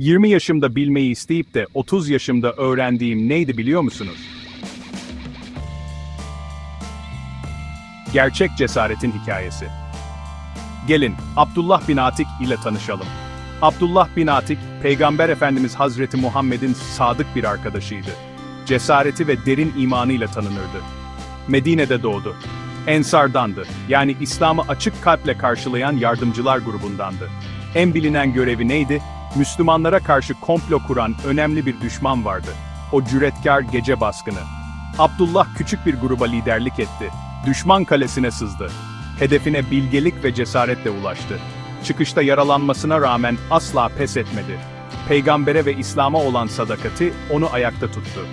20 yaşımda bilmeyi isteyip de 30 yaşımda öğrendiğim neydi biliyor musunuz? Gerçek cesaretin hikayesi. Gelin, Abdullah bin Atik ile tanışalım. Abdullah bin Atik, Peygamber Efendimiz Hazreti Muhammed'in sadık bir arkadaşıydı. Cesareti ve derin imanıyla tanınırdı. Medine'de doğdu. Ensardandı, yani İslam'ı açık kalple karşılayan yardımcılar grubundandı. En bilinen görevi neydi? Müslümanlara karşı komplo kuran önemli bir düşman vardı. O cüretkar gece baskını. Abdullah küçük bir gruba liderlik etti. Düşman kalesine sızdı. Hedefine bilgelik ve cesaretle ulaştı. Çıkışta yaralanmasına rağmen asla pes etmedi. Peygambere ve İslam'a olan sadakati onu ayakta tuttu.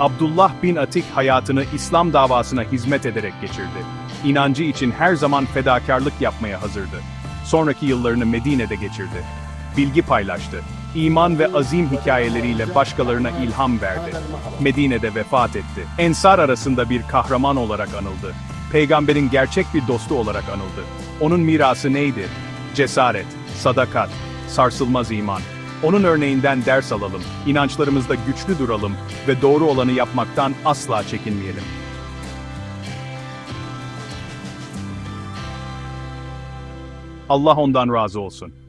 Abdullah bin Atik hayatını İslam davasına hizmet ederek geçirdi. İnancı için her zaman fedakarlık yapmaya hazırdı. Sonraki yıllarını Medine'de geçirdi. Bilgi paylaştı. İman ve azim hikayeleriyle başkalarına ilham verdi. Medine'de vefat etti. Ensar arasında bir kahraman olarak anıldı. Peygamberin gerçek bir dostu olarak anıldı. Onun mirası neydi? Cesaret, sadakat, sarsılmaz iman. Onun örneğinden ders alalım, inançlarımızda güçlü duralım ve doğru olanı yapmaktan asla çekinmeyelim. Allah ondan razı olsun.